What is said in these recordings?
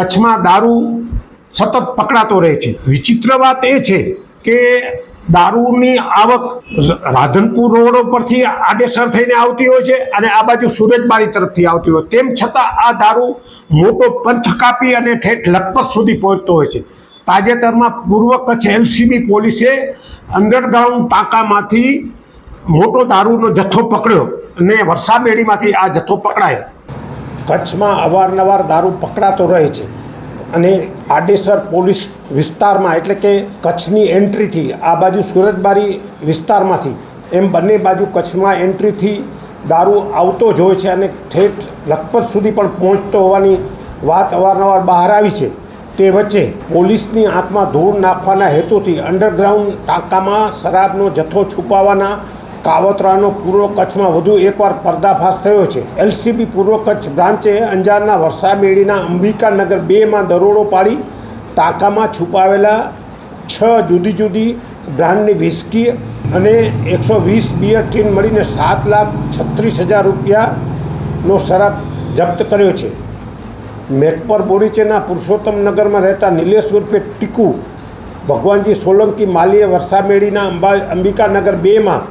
કચ્છમાં દારૂ સતત પકડાતો રહે છે. વિચિત્ર વાત એ છે કે દારૂની આવક રાધનપુર રોડ પરથી આડેસર થઈને આવતી હોય છે અને આ બાજુ સુરજબારી તરફથી આવતી હોય. તેમ છતાં આ દારૂ મોટો પંથ કાપી અને ઠેઠ લખપત સુધી પહોંચતો હોય છે. તાજેતરમાં પૂર્વ કચ્છ એલસીબી પોલીસે અંડરગ્રાઉન્ડ ટાંકામાંથી મોટો દારૂનો જથ્થો પકડ્યો અને વરસાબેડીમાંથી આ જથ્થો પકડાયો. કચ્છમાં અવારનવાર દારૂ પકડાતો રહે છે. અને આડેસર પોલીસ વિસ્તારમાં, એટલે કે કચ્છની એન્ટ્રીથી, આ બાજુ સુરતબારી વિસ્તારમાંથી, એમ બંને બાજુ કચ્છમાં એન્ટ્રીથી દારૂ આવતો જ હોય છે અને ઠેઠ લખપત સુધી પણ પહોંચતો હોવાની વાત અવારનવાર બહાર આવી છે. તે વચ્ચે પોલીસની આંખમાં ધૂળ નાખવાના હેતુથી અંડરગ્રાઉન્ડ ટાંકામાં શરાબનો જથ્થો છુપાવવાના કાવતરાનો પૂર્વ કચ્છમાં વધુ એકવાર પર્દાફાશ થયો છે. એલસીબી પૂર્વ કચ્છ બ્રાન્ચે અંજારના વરસામેડીના અંબિકાનગર બેમાં દરોડો પાડી ટાંકામાં છુપાવેલા છ જુદી જુદી બ્રાન્ડની વિસ્કી અને એકસો વીસ બિયર ટીન મળીને સાત લાખ છત્રીસ હજાર રૂપિયાનો શરાબ જપ્ત કર્યો છે. મેકપર બોરીચેના પુરુષોત્તમનગરમાં રહેતા નિલેશ ઉર્ફે ટીકુ ભગવાનજી સોલંકી માલીએ વરસામેડીના અંબા અંબિકાનગર બેમાં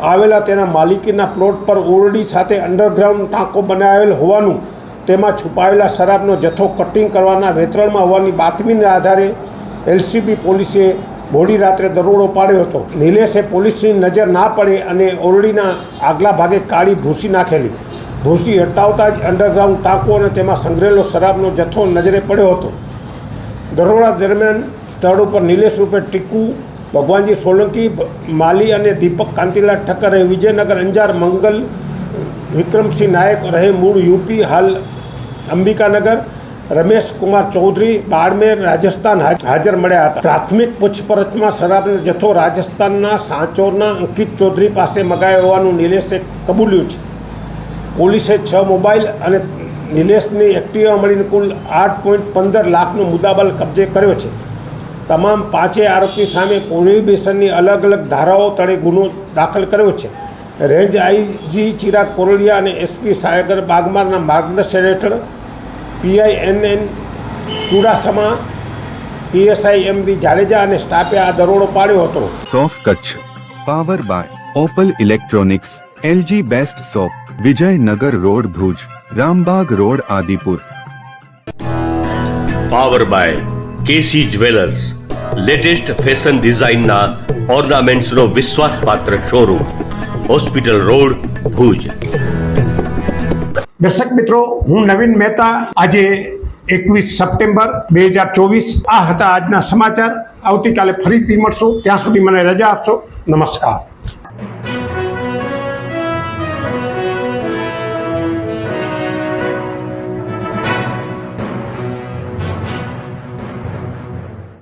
આવેલા તેના માલિકીના પ્લોટ પર ઓરડી સાથે અંડરગ્રાઉન્ડ ટાંકો બનાવેલ હોવાનું, તેમાં છુપાયેલા શરાબનો જથ્થો કટિંગ કરવાના વેતરણમાં હોવાની બાતમીના આધારે એલસીબી પોલીસે મોડી રાત્રે દરોડો પાડ્યો હતો. નિલેશે પોલીસની નજર ના પડે અને ઓરડીના આગલા ભાગે કાળી ભૂસી નાખેલી. ભૂસી હટાવતા જ અંડરગ્રાઉન્ડ ટાંકો અને તેમાં સંગ્રહેલો શરાબનો જથ્થો નજરે પડ્યો હતો. દરોડા દરમિયાન સ્થળ ઉપર નિલેશ રૂપે ટીકુ ભગવાનજી સોલંકી, માલી અને દીપક કાંતિલાલ ઠક્કર રહે વિજયનગર અંજાર મંગલ, વિક્રમસિંહ નાયક, રહે મૂળ યુપી, હાલ અંબિકાનગર, રમેશ કુમાર ચૌધરી, બાડમેર, રાજસ્થાન હાજ- હાજર મળ્યા હતા. પ્રાથમિક પૂછપરછમાં શરાબનો જથ્થો રાજસ્થાનના સાંચોરના અંકિત ચૌધરી પાસે મગાયો હોવાનું નિલેશે કબૂલ્યું છે. પોલીસે છ મોબાઈલ અને નિલેશની એક્ટિવા મળીને કુલ આઠ પોઈન્ટ પંદર લાખનો મુદ્દાબલ કબજે કર્યો છે. તમામ પાંચેય આરોપી સામે પ્રોહિબિશનની અલગ અલગ ધારાઓ તળે ગુનો દાખલ કર્યો છે. રેન્જ આઈજી ચિરાગ કોરડિયા અને એસપી સાયગર બાગમારના માર્ગદર્શન હેઠળ PI N N N N Chudasama PSI M B Jadeja અને સ્ટાફે આ દરોડો પાડ્યો હતો. સોફ Kutch power by Opal electronics LG best shop Vijaynagar road Bhuj Rambag road Adipur. Power by KC jewellers. Latest fashion ડિઝાઇનના ઓર્નામેન્ટ્સનો વિશ્વાસપાત્ર શોરૂમ હોસ્પિટલ રોડ, ભુજ. દર્શક મિત્રો, હું નવીન મહેતા. આજે એકવીસ સપ્ટેમ્બર બે હજાર ચોવીસ. આ હતા આજના સમાચાર. આવતીકાલે ફરીથી મળશું. ત્યાં સુધી મને રજા આપશો. નમસ્કાર.